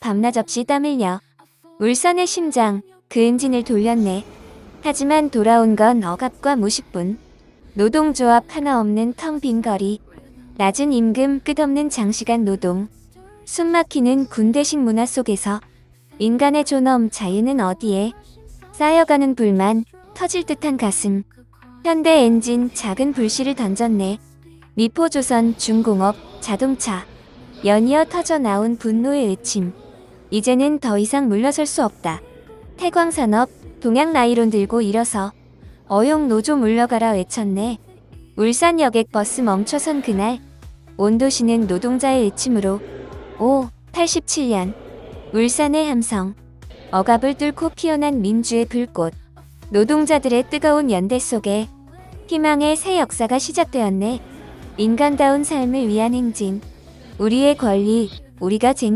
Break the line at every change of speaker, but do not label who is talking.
밤낮 없이 땀 흘려 울산의 심장 그 엔진을 돌렸네. 하지만 돌아온 건 억압과 무식뿐. 노동조합 하나 없는 텅 빈 거리. 낮은 임금 끝없는 장시간 노동. 숨막히는 군대식 문화 속에서 인간의 존엄 자유는 어디에? 쌓여가는 불만, 터질 듯한 가슴. 현대 엔진 작은 불씨를 던졌네. 미포조선 중공업, 자동차. 연이어 터져 나온 분노의 외침. 이제는 더 이상 물러설 수 없다. 태광산업, 동양 나이론 들고 일어서 어용 노조 물러가라 외쳤네. 울산 여객 버스 멈춰선 그날 온 도시는 노동자의 외침으로 오 87년 울산의 함성 억압을 뚫고 피어난 민주의 불꽃 노동자들의 뜨거운 연대 속에 희망의 새 역사가 시작되었네. 인간다운 삶을 위한 행진 우리의 권리 우리가 쟁